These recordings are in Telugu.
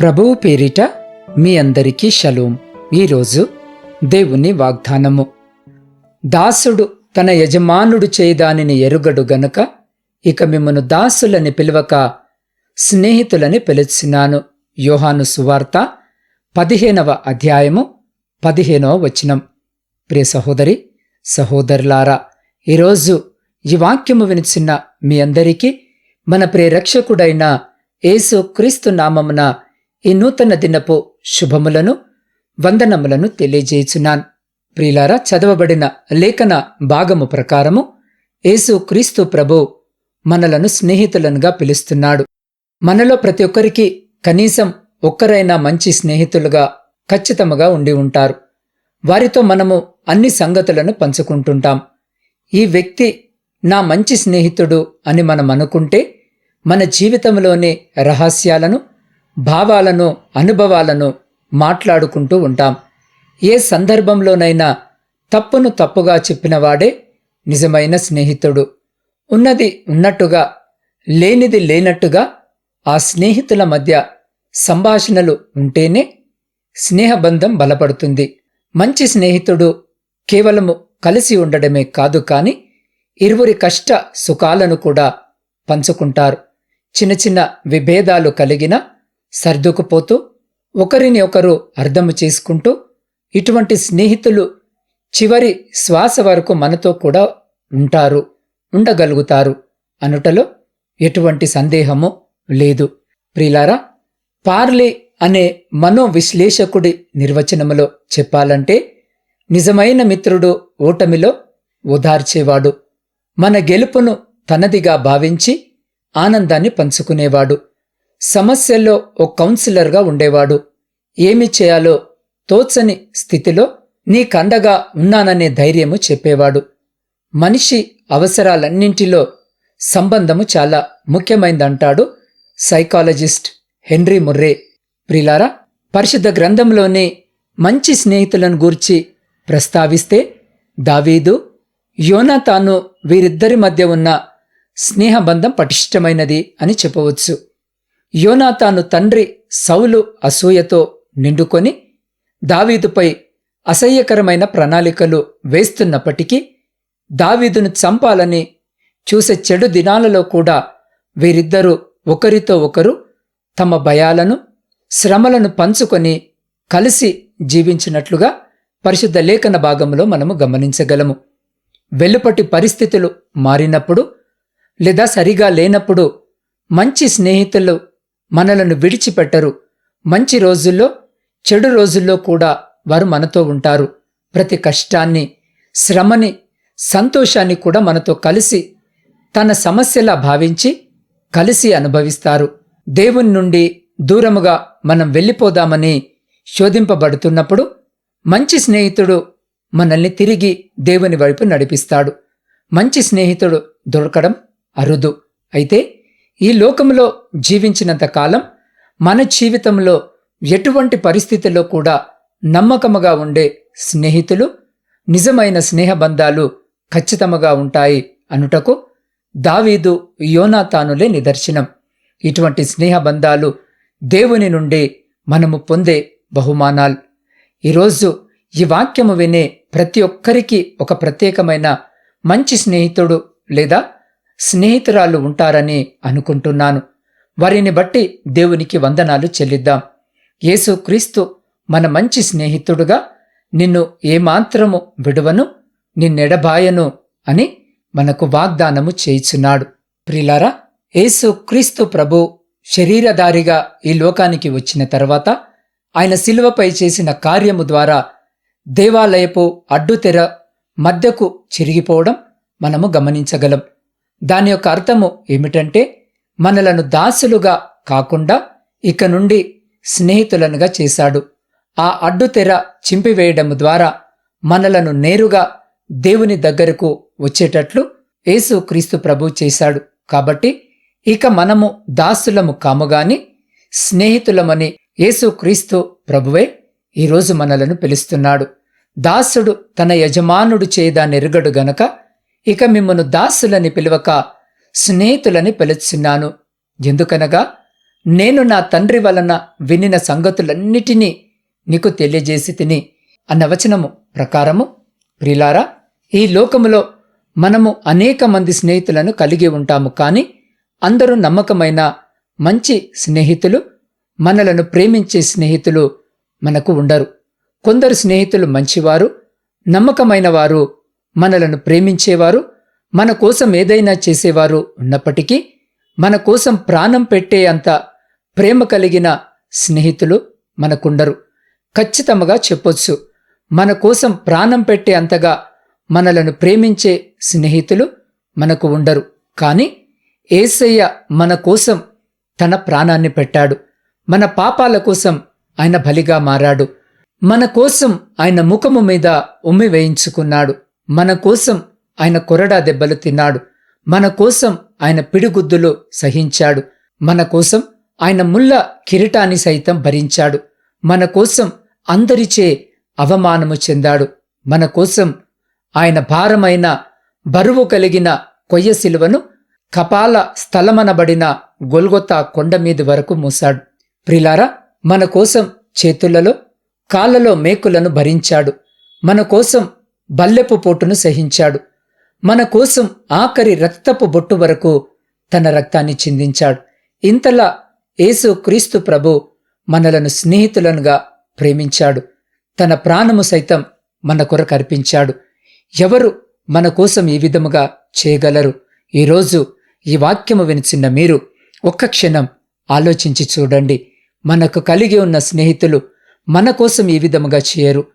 ప్రభువు పేరిట మీ అందరికీ షలోం. ఈరోజు దేవుని వాగ్దానము. దాసుడు తన యజమానుడు చేయదానిని ఎరుగడు గనుక ఇక మిమ్మను దాసులని పిలవక స్నేహితులని పిలిచినాను. యోహాను సువార్త పదిహేనవ అధ్యాయము పదిహేనవ వచనం. ప్రియ సహోదరి సహోదరులారా ఈరోజు ఈ వాక్యము వినిచిన మీ అందరికీ మన ప్రియరక్షకుడైన యేసు క్రీస్తు నామమున ఈ నూతన దినపు శుభములను వందనములను తెలియజేయుచున్నాను. ప్రియులారా చదవబడిన లేఖన భాగము ప్రకారము యేసు క్రీస్తు ప్రభు మనలను స్నేహితులనుగా పిలుస్తున్నాడు. మనలో ప్రతి ఒక్కరికి కనీసం ఒక్కరైనా మంచి స్నేహితులుగా ఖచ్చితముగా ఉండి ఉంటారు. వారితో మనము అన్ని సంగతులను పంచుకుంటుంటాం. ఈ వ్యక్తి నా మంచి స్నేహితుడు అని మనం అనుకుంటే మన జీవితంలోని రహస్యాలను భావాలను అనుభవాలను మాట్లాడుకుంటూ ఉంటాం. ఏ సందర్భంలోనైనా తప్పును తప్పుగా చెప్పినవాడే నిజమైన స్నేహితుడు. ఉన్నది ఉన్నట్టుగా లేనిది లేనట్టుగా ఆ స్నేహితుల మధ్య సంభాషణలు ఉంటేనే స్నేహబంధం బలపడుతుంది. మంచి స్నేహితుడు కేవలము కలిసి ఉండడమే కాదు కాని ఇరువురి కష్ట సుఖాలను కూడా పంచుకుంటారు. చిన్న చిన్న విభేదాలు కలిగిన సర్దుకుపోతూ ఒకరిని ఒకరు అర్థము చేసుకుంటూ ఇటువంటి స్నేహితులు చివరి శ్వాస వరకు మనతో కూడా ఉంటారు ఉండగలుగుతారు అనుటలో ఎటువంటి సందేహము లేదు. ప్రిలారా పార్లే అనే మనోవిశ్లేషకుడి నిర్వచనములో చెప్పాలంటే నిజమైన మిత్రుడు ఓటమిలో ఓదార్చేవాడు మన గెలుపును తనదిగా భావించి ఆనందాన్ని పంచుకునేవాడు. సమస్యల్లో ఓ కౌన్సిలర్గా ఉండేవాడు. ఏమి చేయాలో తోచని స్థితిలో నీకండగా ఉన్నాననే ధైర్యము చెప్పేవాడు. మనిషి అవసరాలన్నింటిలో సంబంధము చాలా ముఖ్యమైందంటాడు సైకాలజిస్ట్ హెన్రీ ముర్రే. ప్రిలారా పరిశుద్ధ గ్రంథంలోని మంచి స్నేహితులను గూర్చి ప్రస్తావిస్తే దావీదు యోనాతాను వీరిద్దరి మధ్య ఉన్న స్నేహబంధం పటిష్టమైనది అని చెప్పవచ్చు. యోనాతాను తండ్రి సౌలు అసూయతో నిండుకొని దావీదుపై అసహ్యకరమైన ప్రణాళికలు వేస్తున్నప్పటికీ దావీదును చంపాలని చూసే చెడు దినాలలో కూడా వీరిద్దరూ ఒకరితో ఒకరు తమ భయాలను శ్రమలను పంచుకొని కలిసి జీవించినట్లుగా పరిశుద్ధ లేఖన భాగంలో మనము గమనించగలము. వెలుపటి పరిస్థితులు మారినప్పుడు లేదా సరిగా లేనప్పుడు మంచి స్నేహితులు మనలను విడిచిపెట్టరు. మంచి రోజుల్లో చెడు రోజుల్లో కూడా వారు మనతో ఉంటారు. ప్రతి కష్టాన్ని శ్రమని సంతోషాన్ని కూడా మనతో కలిసి తన సమస్యలా భావించి కలిసి అనుభవిస్తారు. దేవుని నుండి దూరముగా మనం వెళ్ళిపోదామని శోధింపబడుతున్నప్పుడు మంచి స్నేహితుడు మనల్ని తిరిగి దేవుని వైపు నడిపిస్తాడు. మంచి స్నేహితుడు దొరకడం అరుదు. అయితే ఈ లోకంలో జీవించినంత కాలం మన జీవితంలో ఎటువంటి పరిస్థితుల్లో కూడా నమ్మకముగా ఉండే స్నేహితులు నిజమైన స్నేహబంధాలు ఖచ్చితముగా ఉంటాయి అనుటకు దావీదు యోనాతానులే నిదర్శనం. ఇటువంటి స్నేహబంధాలు దేవుని నుండి మనము పొందే బహుమానాలు. ఈరోజు ఈ వాక్యము వినే ప్రతి ఒక్కరికి ఒక ప్రత్యేకమైన మంచి స్నేహితుడు లేదా స్నేహితురాలు ఉంటారని అనుకుంటున్నాను. వారిని బట్టి దేవునికి వందనాలు చెల్లిద్దాం. యేసుక్రీస్తు మన మంచి స్నేహితుడుగా నిన్ను ఏమాత్రము విడువను నిన్నెడబాయను అని మనకు వాగ్దానము చేయిచున్నాడు. ప్రిలారా యేసుక్రీస్తు ప్రభు శరీరధారిగా ఈ లోకానికి వచ్చిన తర్వాత ఆయన శిలువపై చేసిన కార్యము ద్వారా దేవాలయపు అడ్డుతెర మధ్యకు చిరిగిపోవడం మనము గమనించగలం. దాని యొక్క అర్థము ఏమిటంటే మనలను దాసులుగా కాకుండా ఇక నుండి స్నేహితులనుగా చేశాడు. ఆ అడ్డుతెర చింపివేయడం ద్వారా మనలను నేరుగా దేవుని దగ్గరకు వచ్చేటట్లు యేసు క్రీస్తు ప్రభు చేశాడు. కాబట్టి ఇక మనము దాసులము కాముగాని స్నేహితులమని యేసు క్రీస్తు ప్రభువే ఈరోజు మనలను పిలుస్తున్నాడు. దాసుడు తన యజమానుడు చేయదానెరుగడు గనక ఇక మిమ్మను దాసులని పిలవక స్నేహితులని పిలుచున్నాను. ఎందుకనగా నేను నా తండ్రి వలన వినిన సంగతులన్నిటినీ నీకు తెలియజేసి తిని అన్న వచనము ప్రకారము ప్రిలారా ఈ లోకములో మనము అనేక మంది స్నేహితులను కలిగి ఉంటాము కానీ అందరూ నమ్మకమైన మంచి స్నేహితులు మనలను ప్రేమించే స్నేహితులు మనకు ఉండరు. కొందరు స్నేహితులు మంచివారు నమ్మకమైన వారు మనలను ప్రేమించేవారు మన కోసం ఏదైనా చేసేవారు ఉన్నప్పటికీ మన కోసం ప్రాణం పెట్టే అంత ప్రేమ కలిగిన స్నేహితులు మనకుండరు. ఖచ్చితంగా చెప్పొచ్చు మన కోసం ప్రాణం పెట్టే అంతగా మనలను ప్రేమించే స్నేహితులు మనకు ఉండరు. కానీ ఏసయ్య మన కోసం తన ప్రాణాన్ని పెట్టాడు. మన పాపాల కోసం ఆయన బలిగా మారాడు. మన కోసం ఆయన ముఖము మీద ఉమ్మి వేయించుకున్నాడు. మన కోసం ఆయన కొరడా దెబ్బలు తిన్నాడు. మన కోసం ఆయన పిడిగుద్దులు సహించాడు. మన కోసం ఆయన ముళ్ళ కిరీటాన్ని సైతం భరించాడు. మన కోసం అందరిచే అవమానము చెందాడు. మన కోసం ఆయన భారమైన బరువు కలిగిన కొయ్య శిలువను కపాల స్థలమనబడిన గొల్గొత్తా కొండమీది వరకు మూశాడు. ప్రిలారా మన కోసం చేతులలో కాళ్ళలో మేకులను భరించాడు. మన కోసం బల్లెపు పోటును సహించాడు. మన కోసం ఆఖరి రక్తపు బొట్టు వరకు తన రక్తాన్ని చిందించాడు. ఇంతలా యేసు క్రీస్తు ప్రభు మనలను స్నేహితులనుగా ప్రేమించాడు. తన ప్రాణము సైతం మన కొరకు అర్పించాడు. ఎవరు మన కోసం ఈ విధముగా చేయగలరు? ఈరోజు ఈ వాక్యము వినిచిన్న మీరు ఒక్క క్షణం ఆలోచించి చూడండి. మనకు కలిగి ఉన్న స్నేహితులు మన కోసం ఈ విధముగా చేయరు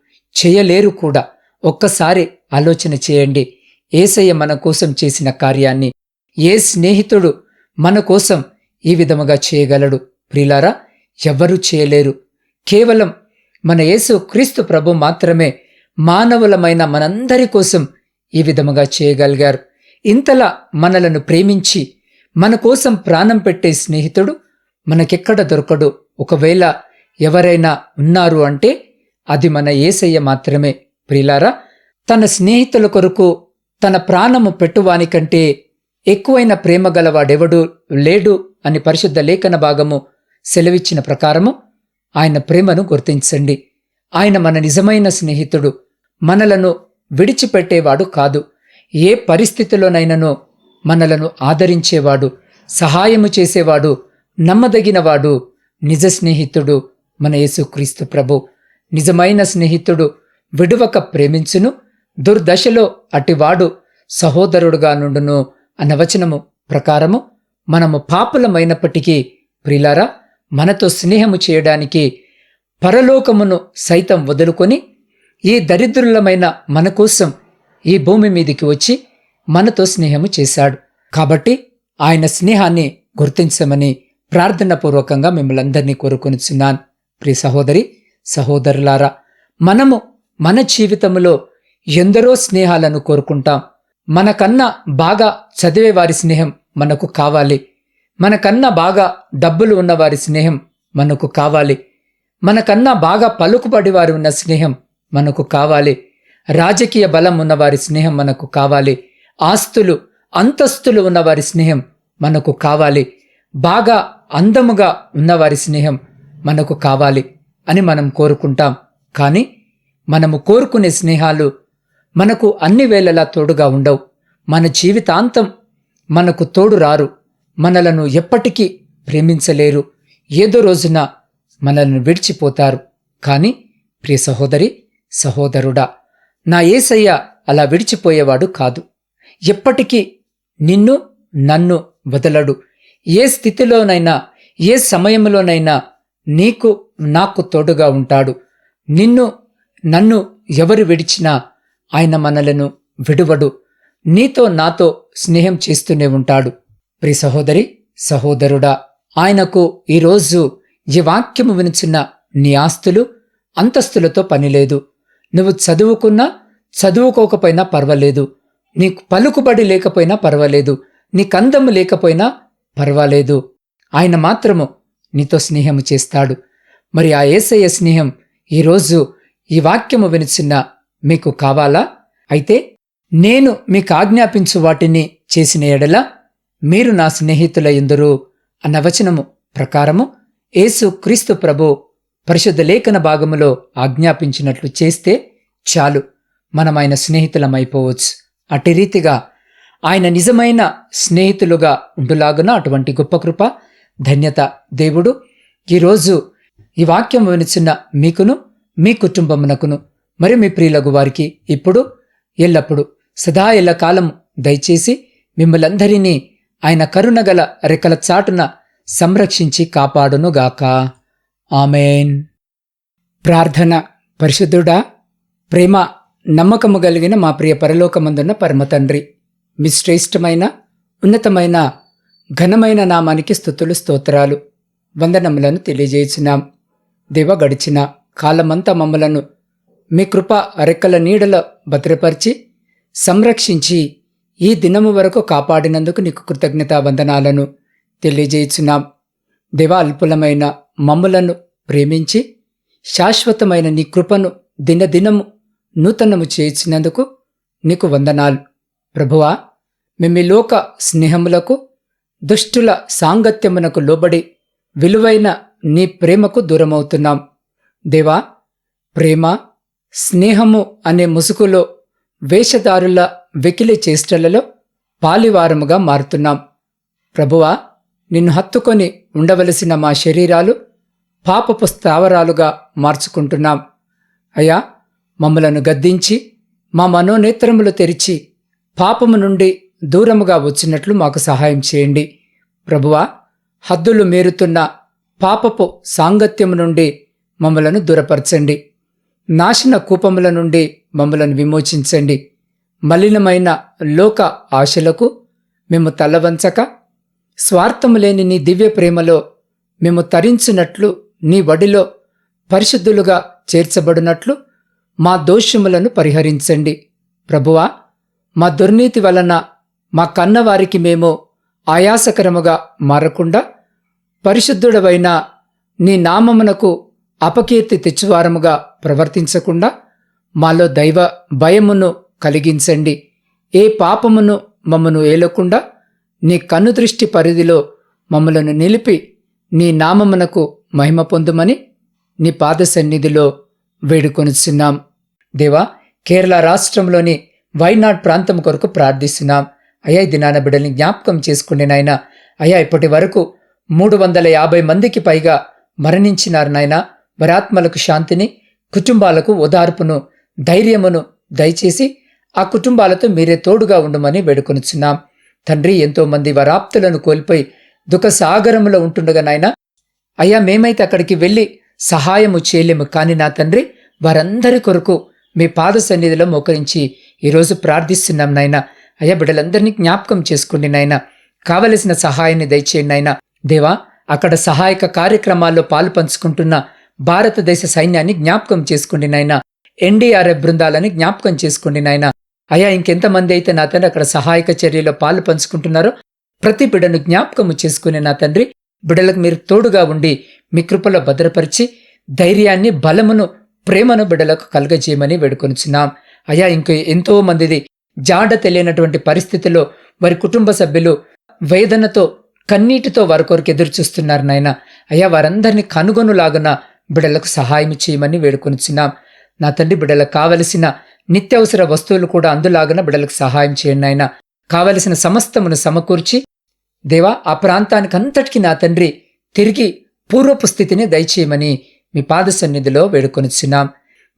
చేయలేరు కూడా. ఒక్కసారి ఆలోచన చేయండి. ఏసయ్య మన కోసం చేసిన కార్యాన్ని ఏ స్నేహితుడు మన కోసం ఈ విధముగా చేయగలడు? ప్రిలారా ఎవ్వరూ చేయలేరు. కేవలం మన యేసు క్రీస్తు ప్రభు మాత్రమే మానవులమైన మనందరి కోసం ఈ విధముగా చేయగలిగారు. ఇంతలా మనలను ప్రేమించి మన కోసం ప్రాణం పెట్టే స్నేహితుడు మనకెక్కడ దొరకడు? ఒకవేళ ఎవరైనా ఉన్నారు అంటే అది మన ఏసయ్య మాత్రమే. ప్రిలారా తన స్నేహితుల కొరకు తన ప్రాణము పెట్టువానికంటే ఎక్కువైన ప్రేమ గలవాడెవడు లేడు అని పరిశుద్ధ లేఖన భాగము సెలవిచ్చిన ప్రకారము ఆయన ప్రేమను గుర్తించండి. ఆయన మన నిజమైన స్నేహితుడు మనలను విడిచిపెట్టేవాడు కాదు. ఏ పరిస్థితిలోనైనను మనలను ఆదరించేవాడు సహాయము చేసేవాడు నమ్మదగినవాడు నిజ స్నేహితుడు మన యేసుక్రీస్తు ప్రభు. నిజమైన స్నేహితుడు విడువక ప్రేమించును. దుర్దశలో అటివాడు సహోదరుడుగా నుండును అనవచనము ప్రకారము మనము పాపులమైనప్పటికీ ప్రిలారా మనతో స్నేహము చేయడానికి పరలోకమును సైతం వదులుకొని ఈ దరిద్రులమైన మన కోసం ఈ భూమి మీదికి వచ్చి మనతో స్నేహము చేశాడు. కాబట్టి ఆయన స్నేహాన్ని గుర్తించమని ప్రార్థనపూర్వకంగా మిమ్మల్ని అందరినీ కోరుకొనిచున్నాను. ప్రియ సహోదరి సహోదరులారా మనము మన జీవితంలో ఎందరో స్నేహాలను కోరుకుంటాం. మనకన్నా బాగా చదివే వారి స్నేహం మనకు కావాలి. మనకన్నా బాగా డబ్బులు ఉన్నవారి స్నేహం మనకు కావాలి. మనకన్నా బాగా పలుకుబడి వారు ఉన్న స్నేహం మనకు కావాలి. రాజకీయ బలం ఉన్నవారి స్నేహం మనకు కావాలి. ఆస్తులు అంతస్తులు ఉన్నవారి స్నేహం మనకు కావాలి. బాగా అందముగా ఉన్నవారి స్నేహం మనకు కావాలి అని మనం కోరుకుంటాం. కానీ మనము కోరుకునే స్నేహాలు మనకు అన్ని వేళలా తోడుగా ఉండవు. మన జీవితాంతం మనకు తోడు రారు. మనలను ఎప్పటికీ ప్రేమించలేరు. ఏదో రోజున మనల్ని విడిచిపోతారు. కానీ ప్రియ సహోదరి సహోదరుడా నా ఏసయ్య అలా విడిచిపోయేవాడు కాదు. ఎప్పటికీ నిన్ను నన్ను వదలడు. ఏ స్థితిలోనైనా ఏ సమయంలోనైనా నీకు నాకు తోడుగా ఉంటాడు. నిన్ను నన్ను ఎవరు విడిచినా ఆయన మనలను విడువడు. నీతో నాతో స్నేహం చేస్తూనే ఉంటాడు. ప్రి సహోదరి సహోదరుడా ఆయనకు ఈరోజు ఈ వాక్యము వినుచున్న నీ ఆస్తులు అంతస్తులతో పనిలేదు. నువ్వు చదువుకున్నా చదువుకోకపోయినా పర్వాలేదు. నీకు పలుకుబడి లేకపోయినా పర్వాలేదు. నీ కందము లేకపోయినా పర్వాలేదు. ఆయన మాత్రము నీతో స్నేహము చేస్తాడు. మరి ఆ ఏసయ్య స్నేహం ఈరోజు ఈ వాక్యము వినిచిన్న మీకు కావాలా? అయితే నేను మీకు ఆజ్ఞాపించు వాటిని చేసిన ఎడల మీరు నా స్నేహితుల ఎందరు అన్న వచనము ప్రకారము యేసు క్రీస్తు ప్రభు పరిశుద్ధ లేఖన భాగములో ఆజ్ఞాపించినట్లు చేస్తే చాలు. మనం ఆయన స్నేహితులమైపోవచ్చు. అట్టి రీతిగా ఆయన నిజమైన స్నేహితులుగా ఉండులాగున అటువంటి గొప్ప కృప ధన్యత దేవుడు. ఈరోజు ఈ వాక్యం వినిచిన మీకును మీ కుటుంబమునకును మరి మీ ప్రియులగు వారికి ఇప్పుడు ఎల్లప్పుడు సదా ఎల్లకాలం దయచేసి మిమ్మలందరినీ ఆయన కరుణగల రెక్కల చాటున సంరక్షించి కాపాడునుగాక. ఆమెన్. ప్రార్థన పరిశుద్ధుడా ప్రేమ నమ్మకము కలిగిన మా ప్రియ పరలోకమందున్న పరమతండ్రి మీ శ్రేష్టమైన ఉన్నతమైన ఘనమైన నామానికి స్థుతులు స్తోత్రాలు వందనములను తెలియజేసినాం దేవ గడిచిన కాలమంతా మమ్మలను మీ కృప రెక్కల నీడలో భద్రపరిచి సంరక్షించి ఈ దినము వరకు కాపాడినందుకు నీకు కృతజ్ఞతా వందనాలను తెలియజేయుచున్నాం దివాల్పులమైన మమ్ములను ప్రేమించి శాశ్వతమైన నీ కృపను దినదినము నూతనము చేయించినందుకు నీకు వందనాలు. ప్రభువా మేము లోక స్నేహములకు దుష్టుల సాంగత్యమునకు లోబడి విలువైన నీ ప్రేమకు దూరమవుతున్నాం. దేవా ప్రేమ స్నేహము అనే ముసుగులో వేషధారుల వెకిలి చేష్టలలో పాలివారముగా మారుతున్నాం. ప్రభువా నిన్ను హత్తుకొని ఉండవలసిన మా శరీరాలు పాపపు స్థావరాలుగా మార్చుకుంటున్నాం. అయ్యా మమ్మలను గద్దించి మా మనోనేత్రములు తెరిచి పాపము నుండి దూరముగా వచ్చినట్లు మాకు సహాయం చేయండి. ప్రభువా హద్దులు మీరుతున్న పాపపు సాంగత్యము నుండి మమ్మలను దూరపరచండి. నాశన కూపముల నుండి మమ్మలను విమోచించండి. మలినమైన లోక ఆశలకు మేము తలవంచక స్వార్థము లేని నీ దివ్య ప్రేమలో మేము తరించినట్లు నీ వడిలో పరిశుద్ధులుగా చేర్చబడినట్లు మా దోషములను పరిహరించండి. ప్రభువా మా దుర్నీతి వలన మా కన్నవారికి మేము ఆయాసకరముగా మారకుండా పరిశుద్ధుడవైన నీ నామమునకు అపకీర్తి తెచ్చువారముగా ప్రవర్తించకుండా మాలో దైవ భయమును కలిగించండి. ఏ పాపమును మమ్మను ఏలకుండా నీ కన్నుదృష్టి పరిధిలో మమ్మలను నిలిపి నీ నామమునకు మహిమ పొందుమని నీ పాద సన్నిధిలో వేడుకొనిచున్నాం. దేవా కేరళ రాష్ట్రంలోని వైనాడ్ ప్రాంతం కొరకు ప్రార్థిస్తున్నాం. అయ్యా ఈ దినాన బిడ్డల్ని జ్ఞాపకం చేసుకునే నాయన అయ్యా ఇప్పటి వరకు మూడు వందల యాభై మందికి పైగా మరణించినారు నాయన. వరాత్మలకు శాంతిని కుటుంబాలకు ఓదార్పును ధైర్యమును దయచేసి ఆ కుటుంబాలతో మీరే తోడుగా ఉండమని వేడుకొనిచున్నాం. తండ్రి ఎంతో మంది వరాప్తులను కోల్పోయి దుఃఖ సాగరంలో ఉంటుండగా నాయన అయ్యా మేమైతే అక్కడికి వెళ్ళి సహాయము చేయలేము. కానీ నా తండ్రి వారందరి కొరకు మీ పాద సన్నిధిలో మోకరించి ఈరోజు ప్రార్థిస్తున్నాం నాయన. అయ్యా బిడ్డలందరినీ జ్ఞాపకం చేసుకోండి నాయన. కావలసిన సహాయాన్ని దయచేయండి నాయన. దేవా అక్కడ సహాయక కార్యక్రమాల్లో పాలు పంచుకుంటున్న భారతదేశ సైన్యాన్ని జ్ఞాపకం చేసుకోండి నాయన. ఎన్డీఆర్ఎఫ్ బృందాలని జ్ఞాపకం చేసుకోండి నాయన. అయ్యా ఇంకెంతమంది అయితే నా తండ్రి అక్కడ సహాయక చర్యలో పాలు పంచుకుంటున్నారో ప్రతి బిడ్డను జ్ఞాపకము చేసుకునే నా తండ్రి బిడ్డలకు మీరు తోడుగా ఉండి మీ కృపలో భద్రపరిచి ధైర్యాన్ని బలమును ప్రేమను బిడ్డలకు కలగజేయమని వేడుకొనిచున్నాం. అయ్యా ఇంక ఎంతో మందిది జాడ తెలియనటువంటి పరిస్థితిలో వారి కుటుంబ సభ్యులు వేదనతో కన్నీటితో వారి కొరకు ఎదురు చూస్తున్నారు నాయన. అయ్యా వారందరినీ కనుగొనులాగున బిడలకు సహాయం చేయమని వేడుకొనిచున్నాం. నా తండ్రి బిడలకు కావలసిన నిత్యావసర వస్తువులు కూడా అందులాగన బిడలకు సహాయం చేయండి ఆయన కావలసిన సమస్తమును సమకూర్చి దేవా ఆ ప్రాంతానికి అంతటికి నా తండ్రి తిరిగి పూర్వపు స్థితిని దయచేయమని మీ పాద సన్నిధిలో వేడుకొనిచున్నాం.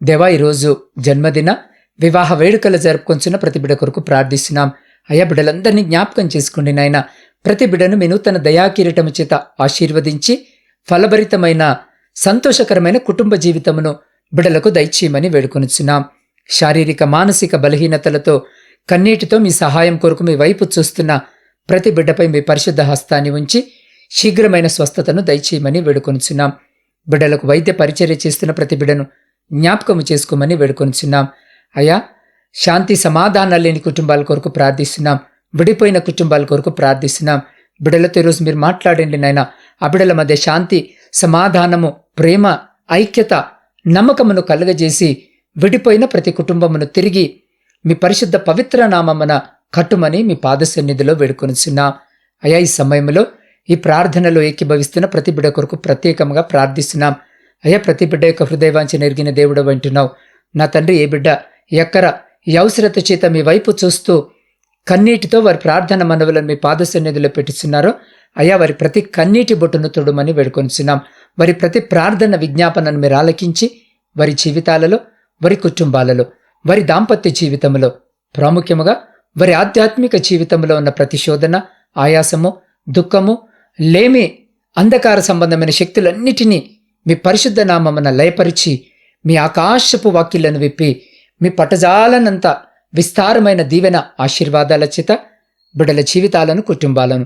దేవా ఈరోజు జన్మదిన వివాహ వేడుకలు జరుపుకొంచున్న ప్రతి బిడ కొరకు ప్రార్థిస్తున్నాం. అయ్యా బిడ్డలందరినీ జ్ఞాపకం చేసుకోండి నాయన. ప్రతి బిడను మీ నూతన దయాకిరీటము చేత ఆశీర్వదించి ఫలభరితమైన సంతోషకరమైన కుటుంబ జీవితమును బిడలకు దయచేయమని వేడుకొనిచున్నాం. శారీరక మానసిక బలహీనతలతో కన్నీటితో మీ సహాయం కొరకు మీ వైపు చూస్తున్న ప్రతి బిడ్డపై మీ పరిశుద్ధ హస్తాన్ని ఉంచి శీఘ్రమైన స్వస్థతను దయచేయమని వేడుకొనిచున్నాం. బిడ్డలకు వైద్య పరిచర్య చేస్తున్న ప్రతి బిడ్డను జ్ఞాపకము చేసుకోమని వేడుకొనిచున్నాం. అయ్యా శాంతి సమాధానాలు లేని కుటుంబాల కొరకు ప్రార్థిస్తున్నాం. విడిపోయిన కుటుంబాల కొరకు ప్రార్థిస్తున్నాం. బిడలతో ఈరోజు మీరు మాట్లాడండి నాయన. ఆ బిడల మధ్య శాంతి సమాధానము ప్రేమ ఐక్యత నమ్మకమును కలుగజేసి విడిపోయిన ప్రతి కుటుంబమును తిరిగి మీ పరిశుద్ధ పవిత్ర నామమున కట్టుమని మీ పాద సన్నిధిలో వేడుకొనిచున్నాం. అయా ఈ సమయంలో ఈ ప్రార్థనలో ఏకీభవిస్తున్న ప్రతి బిడ్డ కొరకు ప్రత్యేకంగా ప్రార్థిస్తున్నాం. అయ్యా ప్రతి బిడ్డ యొక్క హృదయవాంచి నెరిగిన దేవుడు అంటున్నావు నా తండ్రి ఏ బిడ్డ ఎక్కర ఈ అవసరత చేత మీ వైపు చూస్తూ కన్నీటితో వారి ప్రార్థన మనవులను మీ పాద సన్నిధిలో పెట్టుచున్నారో అయ్యా వారి ప్రతి కన్నీటి బొట్టును తొడమని వేడుకొనిచున్నాం. వారి ప్రతి ప్రార్థన విజ్ఞాపనను మీరు ఆలకించి వారి జీవితాలలో వారి కుటుంబాలలో వారి దాంపత్య జీవితంలో ప్రాముఖ్యముగా వారి ఆధ్యాత్మిక జీవితంలో ఉన్న ప్రతిశోధన ఆయాసము దుఃఖము లేమి అంధకార సంబంధమైన శక్తులన్నిటినీ మీ పరిశుద్ధ నామమున లయపరిచి మీ ఆకాశపు వాక్యులను విప్పి మీ పటజాలనంత విస్తారమైన దీవెన ఆశీర్వాదాల చేత బిడల జీవితాలను కుటుంబాలను